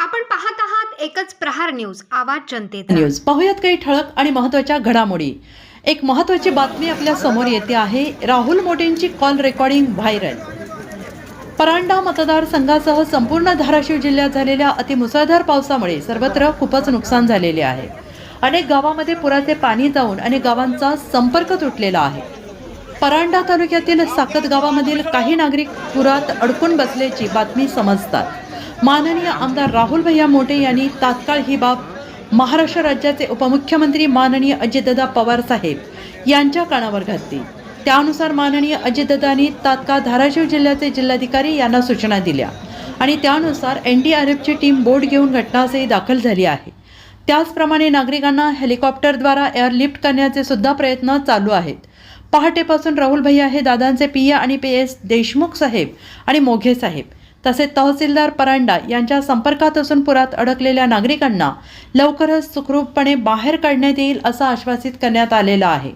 आपण पाहत आहात एकच प्रहार न्यूज आवाज जनतेचा. न्यूज. पाहुयात काही ठळक आणि महत्त्वाच्या घडामोडी. एक महत्त्वाची बातमी आपल्यासमोर येते आहे राहुल मोटेंची कॉल रेकॉर्डिंग व्हायरल परांडा मतदारसंघासह संपूर्ण धाराशिव जिल्ह्यात झालेल्या अतिमुसळधार पावसामुळे सर्वत्र खूपच नुकसान झालेले आहे. अनेक गावामध्ये पुराचे पाणी जाऊन अनेक गावांचा संपर्क तुटलेला आहे. परांडा तालुक्यातील साकत गावामधील काही नागरिक पुरात अडकून बसल्याची बातमी समजतात. माननीय आमदार राहुल भैया मोठे यांनी तात्काळ ही बाब महाराष्ट्र राज्याचे उपमुख्यमंत्री माननीय अजितदादा पवार साहेब यांच्या कानावर घातली. त्यानुसार माननीय अजितदादांनी तात्काळ धाराशिव जिल्ह्याचे जिल्हाधिकारी यांना सूचना दिल्या आणि त्यानुसार एन डी आर एफची टीम बोट घेऊन घटनास्थळी दाखल झाली आहे. त्याचप्रमाणे नागरिकांना हेलिकॉप्टरद्वारा एअरलिफ्ट करण्याचे सुद्धा प्रयत्न चालू आहेत. पहाटेपासून राहुल भैया हे दादांचे पी आणि पी एस देशमुख साहेब आणि मोघे साहेब तसेच तहसीलदार परांडा यांच्या संपर्कात असून पुरात अडकलेल्या नागरिकांना लवकरच सुखरूपपणे बाहेर काढण्यात येईल असं आश्वासित करण्यात आलेलं आहे.